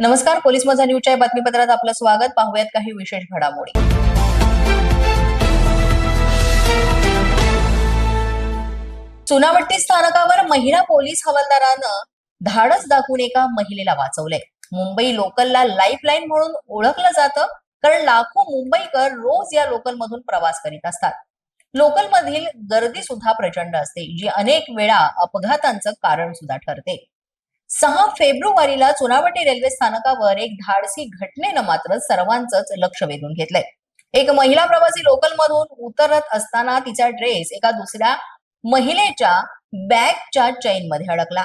नमस्कार पोलीस माझा न्यूजच्या बातमीपत्रात आपलं स्वागत. पाहूयात काही विशेष घडामोडी. चुनावट्टी स्थानकावर महिला पोलीस हवालदारानं धाडस दाखवून एका महिलेला वाचवलंय मुंबई लोकलला लाईफलाईन म्हणून ओळखलं जातं कारण लाखो मुंबईकर रोज या लोकलमधून प्रवास करीत असतात. लोकलमधील गर्दी सुद्धा प्रचंड असते जी अनेक वेळा अपघातांचं कारण सुद्धा ठरते. सहा फेब्रुवारीला चुनावटी रेल्वे स्थानकावर एक धाडसी घटनेनं मात्र सर्वांचंच लक्ष वेधून घेतलंय. एक महिला प्रवासी लोकलमधून उतरत असताना तिचा ड्रेस एका दुसऱ्या महिलेच्या बॅगच्या चैनमध्ये अडकला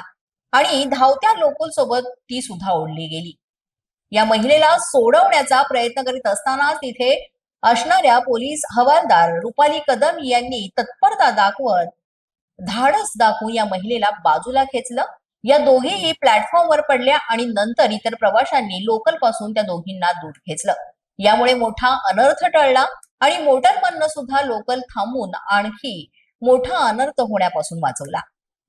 आणि धावत्या लोकल सोबत ती सुद्धा ओढली गेली. या महिलेला सोडवण्याचा प्रयत्न करीत असताना तिथे असणाऱ्या पोलीस हवालदार रुपाली कदम यांनी तत्परता दाखवत धाडस दाखवून या महिलेला बाजूला खेचलं या दोघीही प्लॅटफॉर्मवर पडल्या आणि नंतर इतर प्रवाशांनी लोकलपासून त्या दोघींना दूर खेचलं यामुळे मोठा अनर्थ टळला आणि मोटरमननं सुद्धा लोकल थांबून आणखी मोठा अनर्थ होण्यापासून वाचवला.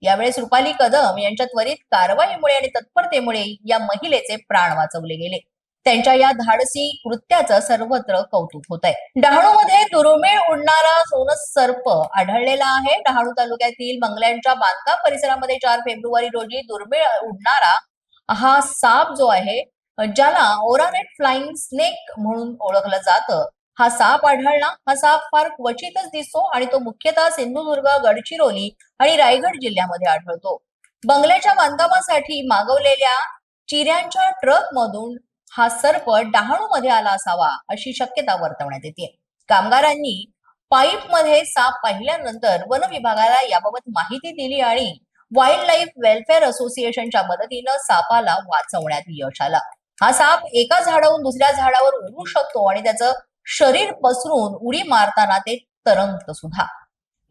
यावेळेस रुपाली कदम यांच्या त्वरित कारवाईमुळे आणि तत्परतेमुळे या महिलेचे प्राण वाचवले गेले. त्यांच्या या धाडसी कृत्याचं सर्वत्र कौतुक होत आहे डहाणूमध्ये दुर्मिळ उडणारा सोनस सर्प आढळलेला आहे. डहाणू तालुक्यातील बंगल्यांच्या बांधकाम परिसरामध्ये चार फेब्रुवारी रोजी दुर्मिळ उडणारा हा साप जो आहे ज्याला ओरानेट फ्लाइंग स्नेक म्हणून ओळखलं जातं. हा साप आढळला. हा साप फार क्वचितच दिसतो आणि तो मुख्यतः सिंधुदुर्ग गडचिरोली आणि रायगड जिल्ह्यामध्ये आढळतो. बंगल्याच्या बांधकामासाठी मागवलेल्या चिऱ्यांच्या ट्रकमधून हा सर्प डहाणू मध्ये आला असावा अशी शक्यता वर्तवण्यात येते. कामगारांनी पाईपमध्ये साप पाहिल्यानंतर वन विभागाला याबाबत माहिती दिली आणि वाईल्ड लाईफ वेलफेअर असोसिएशनच्या मदतीनं सापाला वाचवण्यात यश आलं. हा साप एका झाडावरून दुसऱ्या झाडावर उडू शकतो आणि त्याचं शरीर पसरून उडी मारताना ते तरंगत सुद्धा.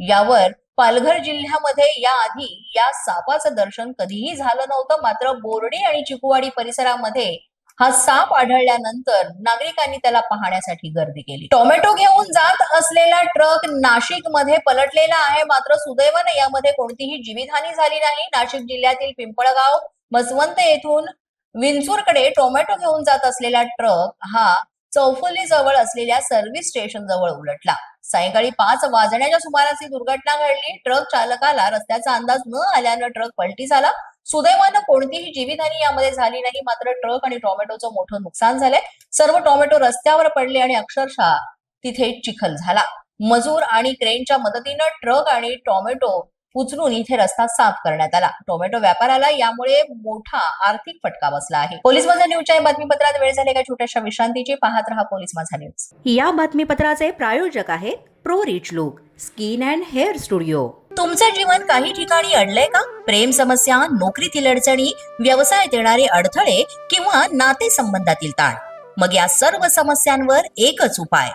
यावर पालघर जिल्ह्यामध्ये याआधी या सापाचं दर्शन कधीही झालं नव्हतं मात्र बोर्डी आणि चिकुवाडी परिसरामध्ये हा साप आढळल्यानंतर नागरिकांनी त्याला पाहण्यासाठी गर्दी केली. टोमॅटो घेऊन जात असलेला ट्रक नाशिकमध्ये पलटलेला आहे. मात्र सुदैवाने यामध्ये कोणतीही जीवितहानी झाली नाही. नाशिक जिल्ह्यातील पिंपळगाव मसवंत येथून विंचूरकडे टोमॅटो घेऊन जात असलेला ट्रक हा चौफुली जवळ असलेल्या सर्व्हिस स्टेशन जवळ उलटला. सायंकाळी पाच वाजण्याच्या सुमारास ही दुर्घटना घडली. ट्रक चालकाला रस्त्याचा अंदाज न आल्यानं ट्रक पलटी झाला. सुदैवानं कोणतीही जीवितहानी यामध्ये झाली नाही. मात्र ट्रक आणि टोमॅटोचं मोठं नुकसान झालंय. सर्व टोमॅटो रस्त्यावर पडले आणि अक्षरशः तिथे चिखल झाला. मजूर आणि क्रेनच्या मदतीनं ट्रक आणि टोमॅटो उचलून इथे रस्ता साफ करण्यात आला. टोमॅटो व्यापाराला यामुळे मोठा आर्थिक फटका बसला आहे. पोलीस माझा न्यूजच्या या बातमीपत्रात वेळ झाली एका छोट्याशा विश्रांतीची पाहत रहा पोलीस माझा न्यूज. या बातमीपत्राचे प्रायोजक आहेत Pro Rich Look Skin and Hair Studio. तुमचं जीवन काही ठिकाणी अडलंय का? प्रेम समस्या नोकरीतील अडचणी व्यवसायात येणारे अडथळे किंवा नाते संबंधातील ताण? मग या सर्व समस्यांवर एकच उपाय.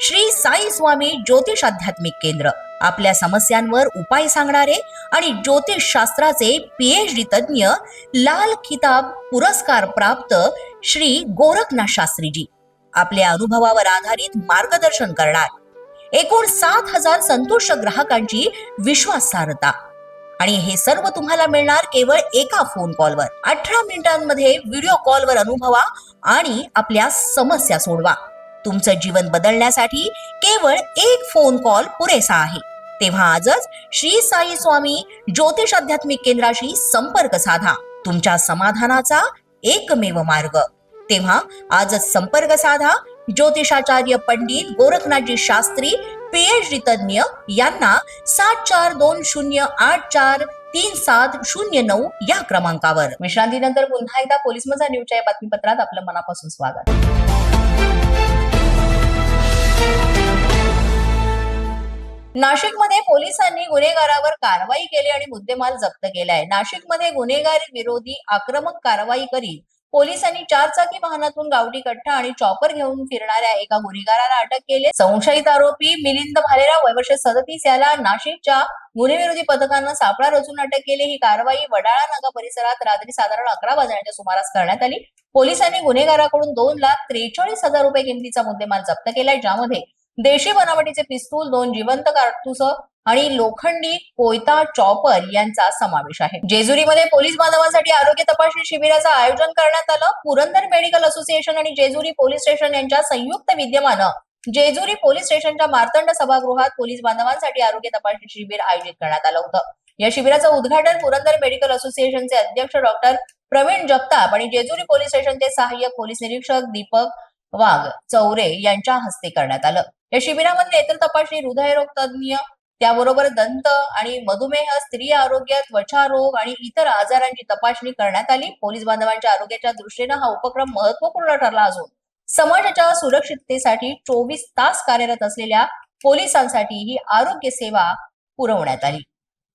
श्री साई स्वामी ज्योतिष आध्यात्मिक केंद्र. आपल्या समस्यांवर उपाय सांगणारे आणि ज्योतिष शास्त्राचे पीएच तज्ज्ञ लाल किताब पुरस्कार प्राप्त श्री गोरखनाथ शास्त्रीजी. आपल्या अनुभवावर आधारित मार्गदर्शन करणार. एकूण सात हजार संतुष्ट ग्राहकांची विश्वासार्हता. आणि हे सर्व तुम्हाला मिळणार केवळ एका फोन कॉलवर अठरा मिनिटांमध्ये व्हिडिओ कॉलवर अनुभवा आणि आपल्या समस्या सोडवा. तुमचं जीवन बदलण्यासाठी केवळ एक फोन कॉल पुरेसा आहे. तेव्हा आजच श्री साई स्वामी ज्योतिष आध्यात्मिक केंद्राशी संपर्क साधा. तुमच्या समाधानाचा एकमेव मार्ग. तेव्हा आजच संपर्क साधा. ज्योतिषाचार्य पंडित गोरखनाथजी शास्त्री पीएचडी तज्ज्ञ यांना सात चार दोन शून्य आठ चार तीन सात शून्य नऊ या क्रमांकावर. विश्रांतीनंतर पुन्हा एकदा पोलीस मजा न्यूजच्या या बातमीपत्रात आपलं मनापासून स्वागत. नाशिकमध्ये पोलिसांनी गुन्हेगारावर कारवाई केली आणि मुद्देमाल जप्त केलाय. नाशिकमध्ये गुन्हेगारी विरोधी आक्रमक कारवाई करीत पोलिसांनी चारचाकी वाहनातून गावठी कट्टा आणि चॉपर घेऊन फिरणाऱ्या एका गुन्हेगाराला अटक केली. संशयित आरोपी मिलिंद भालेराव वयवर्ष सदतीस याला नाशिकच्या गुन्हेविरोधी पथकानं सापळा रचून अटक केली. ही कारवाई वडाळा नाका परिसरात रात्री साधारण अकरा वाजण्याच्या सुमारास करण्यात आली. पोलिसांनी गुन्हेगाराकडून दोन लाख त्रेचाळीस हजार रुपये किमतीचा मुद्देमाल जप्त केलाय ज्यामध्ये देशी बनावटीचे पिस्तूल दोन जिवंत कारतूस आणि लोखंडी कोयता चॉपर यांचा समावेश आहे. जेजुरीमध्ये पोलीस बांधवांसाठी आरोग्य तपासणी शिबिराचं आयोजन करण्यात आलं. पुरंदर मेडिकल असोसिएशन आणि जेजुरी पोलीस स्टेशन यांच्या संयुक्त विद्यमानं जेजुरी पोलीस स्टेशनच्या मार्तंड सभागृहात पोलीस बांधवांसाठी आरोग्य तपासणी शिबिर आयोजित करण्यात आलं होतं. या शिबिराचं उद्घाटन पुरंदर मेडिकल असोसिएशनचे अध्यक्ष डॉक्टर प्रवीण जगताप आणि जेजुरी पोलीस स्टेशनचे सहाय्यक पोलीस निरीक्षक दीपक वाघ चौरे यांच्या हस्ते करण्यात आलं. या शिबिरामध्ये नेत्र तपासणी हृदयरोग तज्ज्ञ त्याबरोबर दंत आणि मधुमेह स्त्री आरोग्य त्वचा रोग आणि इतर आजारांची तपासणी करण्यात आली. पोलीस बांधवांच्या आरोग्याच्या दृष्टीनं हा उपक्रम महत्त्वपूर्ण ठरला असून समाजाच्या सुरक्षिततेसाठी चोवीस तास कार्यरत असलेल्या पोलिसांसाठी ही आरोग्य सेवा पुरवण्यात आली.